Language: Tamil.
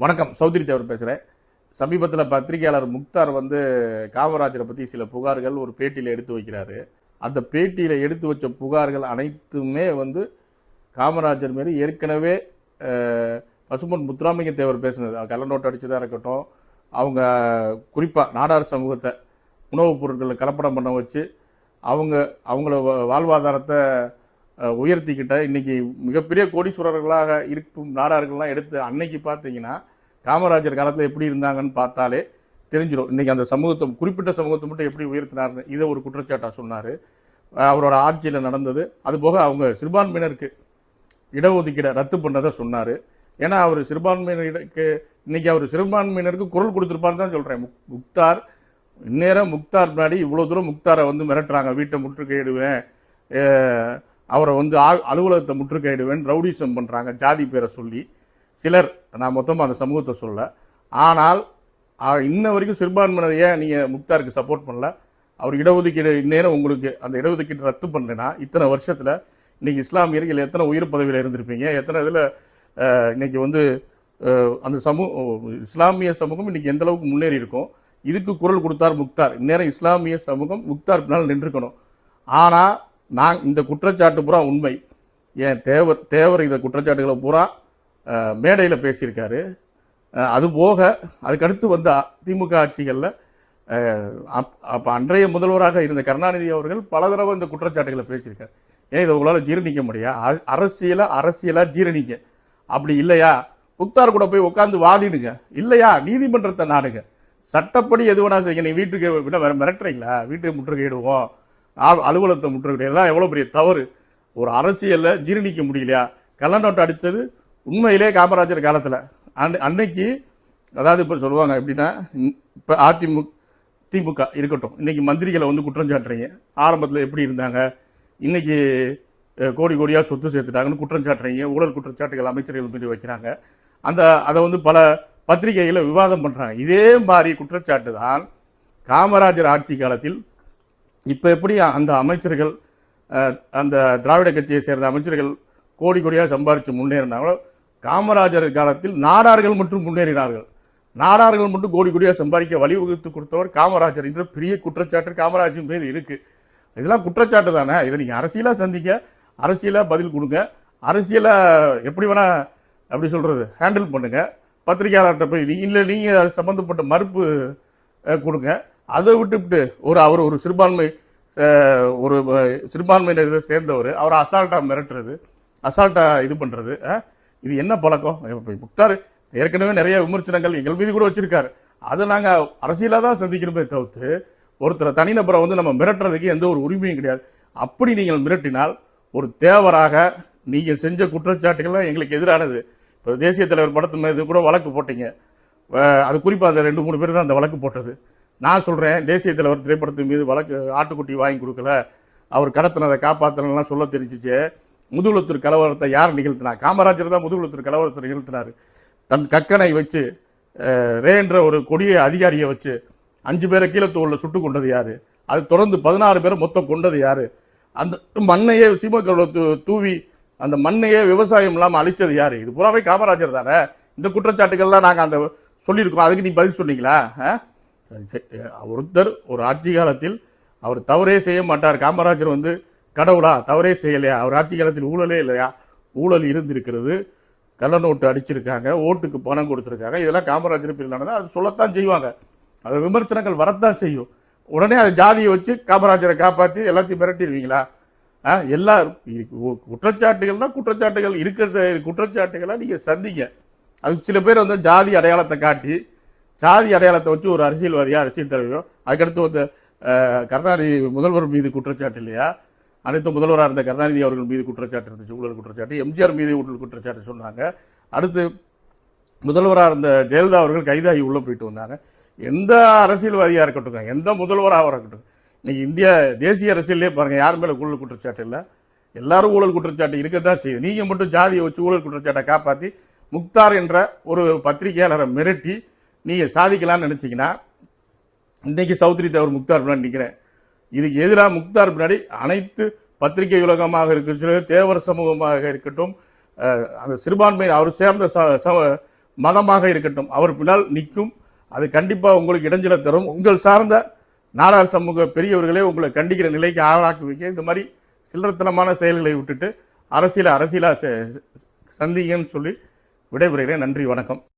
வணக்கம் சௌத்ரி தேவர் பேசுகிறேன் சமீபத்தில் பத்திரிகையாளர் முக்தார் வந்து காமராஜரை பற்றி சில புகார்கள் ஒரு பேட்டியில் எடுத்து வைக்கிறாரு. அந்த பேட்டியில் எடுத்து வச்ச புகார்கள் அனைத்துமே வந்து காமராஜர் மாரி ஏற்கனவே பசுமன் முத்துராமலிங்க தேவர் பேசினது. கள்ளநோட்டு அடித்ததாக இருக்கட்டும் அவங்க குறிப்பாக நாடார் சமூகத்தை உணவுப் பொருட்களை கலப்படம் பண்ண வச்சு அவங்க அவங்கள வாழ்வாதாரத்தை உயர்த்திக்கிட்ட இன்றைக்கி மிகப்பெரிய கோடீஸ்வரர்களாக இருக்கும் நாடார்கள்லாம் எடுத்து அன்னைக்கு பார்த்தீங்கன்னா காமராஜர் காலத்தில் எப்படி இருந்தாங்கன்னு பார்த்தாலே தெரிஞ்சிடும். இன்றைக்கி அந்த சமூகத்தை குறிப்பிட்ட சமூகத்தை மட்டும் எப்படி உயர்த்தினார்னு இதை ஒரு குற்றச்சாட்டாக சொன்னார். அவரோட ஆட்சியில் நடந்தது. அது போக அவங்க சிறுபான்மையினருக்கு இடஒதுக்கீடை ரத்து பண்ணதை சொன்னார். ஏன்னா அவர் சிறுபான்மையினருக்கு இன்றைக்கி அவர் சிறுபான்மையினருக்கு குரல் கொடுத்துருப்பான்னு தான் சொல்கிறேன் முக் முக்தார் இந்நேரம் முக்தார் முன்னாடி இவ்வளோ தூரம் முக்தாரை வந்து மிரட்டுறாங்க. வீட்டை முற்றுகையிடுவேன். அவரை வந்து அலுவலகத்தை முற்றுகையிடுவேன் ரவுடிசம் பண்ணுறாங்க ஜாதி பேரை சொல்லி. சிலர் நான் மொத்தமாக அந்த சமூகத்தை சொல்ல. ஆனால் இன்ன வரைக்கும் சிறுபான்மையினர் ஏன் நீங்கள் முக்தாருக்கு சப்போர்ட் பண்ணல? அவர் இடஒதுக்கீடு இந்நேரம் உங்களுக்கு அந்த இடஒதுக்கீடு ரத்து பண்ணலைன்னா இத்தனை வருஷத்தில் இன்றைக்கி இஸ்லாமியர்கள் எத்தனை உயிர் பதவியில் இருந்திருப்பீங்க? எத்தனை இதில் இன்னைக்கு வந்து அந்த சமூக இஸ்லாமிய சமூகம் இன்றைக்கி எந்த அளவுக்கு முன்னேறி இருக்கும் இதுக்கு குரல் கொடுத்தார் முக்தார். இந்நேரம் இஸ்லாமிய சமூகம் முக்தார் பின்னால் நின்றுக்கணும். ஆனால் நான் இந்த குற்றச்சாட்டு பூரா உண்மை. ஏன் தேவர் தேவர் இந்த குற்றச்சாட்டுகளை பூரா மேடையில் பேசியிருக்காரு. அது போக அதுக்கடுத்து வந்த திமுக ஆட்சிகளில் அப்போ அன்றைய முதல்வராக இருந்த கருணாநிதி அவர்கள் பல தடவை இந்த குற்றச்சாட்டுகளை பேசியிருக்காரு. ஏன் இதை உங்களால் ஜீரணிக்க முடியா? அ- அரசியலை அரசியலாக ஜீரணிக்க அப்படி இல்லையா? புக்தார் கூட போய் உட்காந்து வாதிடுங்க. இல்லையா? நீதிமன்றத்தை நாடுங்க. சட்டப்படி எது வேணா செய்யுங்க. நீ வீட்டுக்கு விட வேற மிரட்டுறீங்களா? வீட்டுக்கு முற்றுகையிடுவோம். அலுவலகத்தை முற்றுகையிடுவோம் எல்லாம் எவ்வளோ பெரிய தவறு. ஒரு அரசியலில் ஜீரணிக்க முடியலையா? கள்ளநோட்டு அடித்தது உண்மையிலே காமராஜர் காலத்தில். அன் அன்னைக்கு அதாவது இப்போ சொல்லுவாங்க எப்படின்னா இப்போ அதிமுக திமுக இருக்கட்டும். இன்றைக்கி மந்திரிகளை வந்து குற்றம் சாட்டுறீங்க. ஆரம்பத்தில் எப்படி இருந்தாங்க? இன்னைக்கு கோடி கோடியாக சொத்து சேர்த்துட்டாங்கன்னு குற்றம் சாட்டுறீங்க. ஊழல் குற்றச்சாட்டுகள் அமைச்சர்கள் மீது வைக்கிறாங்க. அந்த அதை வந்து பல பத்திரிகைகளில் விவாதம் பண்ணுறாங்க இதே மாதிரி குற்றச்சாட்டு தான் காமராஜர் ஆட்சி காலத்தில் இப்போ எப்படி அந்த அமைச்சர்கள் அந்த திராவிட கட்சியை சேர்ந்த அமைச்சர்கள் கோடி கோடியாக சம்பாரித்து முன்னேறினாங்களோ காமராஜர் காலத்தில் நாடார்கள் மட்டும் முன்னேறினார்கள். நாடார்கள் மட்டும் கோடி கோடியாக சம்பாதிக்க வழிவகுத்து கொடுத்தவர் காமராஜர். என்ற பெரிய குற்றச்சாட்டு காமராஜின் பேர் இருக்குது இதெல்லாம் குற்றச்சாட்டு தானே. இதை நீங்கள் அரசியலாக சந்திக்க அரசியலாக பதில் கொடுங்க அரசியலை எப்படி வேணால் அப்படி சொல்கிறது ஹேண்டில் பண்ணுங்கள் பத்திரிகையாளர்கிட்ட போய் நீ இல்லை நீங்கள் அது சம்மந்தப்பட்ட மறுப்பு கொடுங்க. அதை விட்டுவிட்டு ஒரு அவர் ஒரு சிறுபான்மை ஒரு அஹ், சிறுபான்மையினரை சேர்ந்தவர். அவரை அசால்ட்டாக மிரட்டுறது அசால்ட்டாக இது பண்ணுறது இது என்ன பழக்கம்? முக்தார் ஏற்கனவே நிறைய விமர்சனங்கள் எங்கள் மீது கூட வச்சிருக்காரு. அதை நாங்கள் அரசியலாக தான் சந்திக்கணுமே தவிர்த்து ஒருத்தரை தனிநபரை வந்து நம்ம மிரட்டுறதுக்கு எந்த ஒரு உரிமையும் கிடையாது. அப்படி நீங்கள் மிரட்டினால் ஒரு தேவராக நீங்கள் செஞ்ச குற்றச்சாட்டுகள்லாம் எங்களுக்கு எதிரானது. இப்போ தேசிய தலைவர் படத்து மீது கூட வழக்கு போட்டீங்க. அது குறிப்பாக அந்த ரெண்டு மூணு பேர் தான் அந்த வழக்கு போட்டது. நான் சொல்கிறேன் தேசிய தலைவர் திரைப்படத்தின் மீது வழக்கு ஆட்டுக்குட்டி வாங்கி கொடுக்கல. அவர் கடத்தினதை காப்பாற்றலாம் சொல்ல தெரிஞ்சிச்சு. முதுகுளத்தூர் கலவரத்தை யார் நிகழ்த்தினார் காமராஜர் தான் முதுகுளத்தூர் கலவரத்தை நிகழ்த்தினார். தன் கக்கனை வச்சு ரேன்ற ஒரு கொடிய அதிகாரியை வச்சு அஞ்சு பேரை கீழே தோளில் சுட்டு கொண்டது யார்? அது தொடர்ந்து பதினாறு பேரை மொத்தம் கொண்டது யார்? அந்த மண்ணையே சீமக்கரோட தூவி அந்த மண்ணையே விவசாயம் இல்லாமல் அழிச்சது யார்? இது பூராவே காமராஜர் தானே? இந்த குற்றச்சாட்டுகள்லாம் நாங்கள் அந்த சொல்லியிருக்கோம். அதுக்கு நீ பதில் சொன்னீங்களா? ஆ? ஒருத்தர் ஒரு ஆட்சி காலத்தில் அவர் தவறே செய்ய மாட்டார். காமராஜர் வந்து கடவுளா தவறே செய்யலையா? அவர் ஆட்சி காலத்தில் ஊழலே இல்லையா? ஊழல் இருந்திருக்கிறது. கள்ள நோட்டு அடிச்சிருக்காங்க ஓட்டுக்கு பணம் கொடுத்துருக்காங்க. இதெல்லாம் காமராஜர் பிரிவில் அது சொல்லத்தான் செய்வாங்க. அது விமர்சனங்கள் வரத்தான் செய்யும். உடனே அது ஜாதியை வச்சு காமராஜரை காப்பாற்றி எல்லாத்தையும் மிரட்டிடுவீங்களா? ஆ எல்லா குற்றச்சாட்டுகள்னா குற்றச்சாட்டுகள் இருக்கிற குற்றச்சாட்டுகளை நீங்கள் சந்திங்க. அது சில பேர் வந்து ஜாதி அடையாளத்தை காட்டி சாதி அடையாளத்தை வச்சு ஒரு அரசியல்வாதியா அரசியல் தலைவியோ அதுக்கடுத்து வந்து கருணாநிதி முதல்வர் மீது குற்றச்சாட்டு இல்லையா? அனைத்து முதல்வராக இருந்த கருணாநிதி அவர்கள் மீது குற்றச்சாட்டு இருந்துச்சு ஊழல் குற்றச்சாட்டு. எம்ஜிஆர் மீது ஊழல் குற்றச்சாட்டு சொன்னாங்க. அடுத்து முதல்வராக இருந்த ஜெயலலிதா அவர்கள் கைதாகி உள்ளே போயிட்டு வந்தாங்க. எந்த அரசியல்வாதியாக இருக்கட்டும் எந்த முதல்வராக இருக்கட்டும் இன்றைக்கி இந்திய தேசிய அரசியல்லே பாருங்கள் யார் மேலே ஊழல் குற்றச்சாட்டு இல்லை? எல்லாரும் ஊழல் குற்றச்சாட்டு இருக்க தான் செய்யும் நீங்கள் மட்டும் ஜாதியை வச்சு ஊழல் குற்றச்சாட்டை காப்பாற்றி முக்தார் என்ற ஒரு பத்திரிகையாளரை மிரட்டி நீங்கள் சாதிக்கலாம்னு நினச்சிங்கன்னா இன்றைக்கி சௌத்ரி தேவர் முக்தார் பின்னாடி நிற்கிறேன் இதுக்கு எதிராக முக்தார் பின்னாடி அனைத்து பத்திரிகை உலகமாக இருக்கட்டும் தேவர் சமூகமாக இருக்கட்டும் அந்த சிறுபான்மை அவர் சேர்ந்த ச- ச- மதமாக இருக்கட்டும் அவர் பின்னால் நிற்கும். அது கண்டிப்பாக உங்களுக்கு இடைஞ்சலை தரும். உங்கள் சார்ந்த நாடார் சமூக பெரியவர்களே உங்களை கண்டிக்கிற நிலைக்கு ஆளாக்கி வைக்க இந்த மாதிரி சில்லறத்தனமான செயல்களை விட்டுட்டு அரசியல அரசியலாக சந்திங்கன்னு சொல்லி விடைபெறுகிறேன். நன்றி வணக்கம்.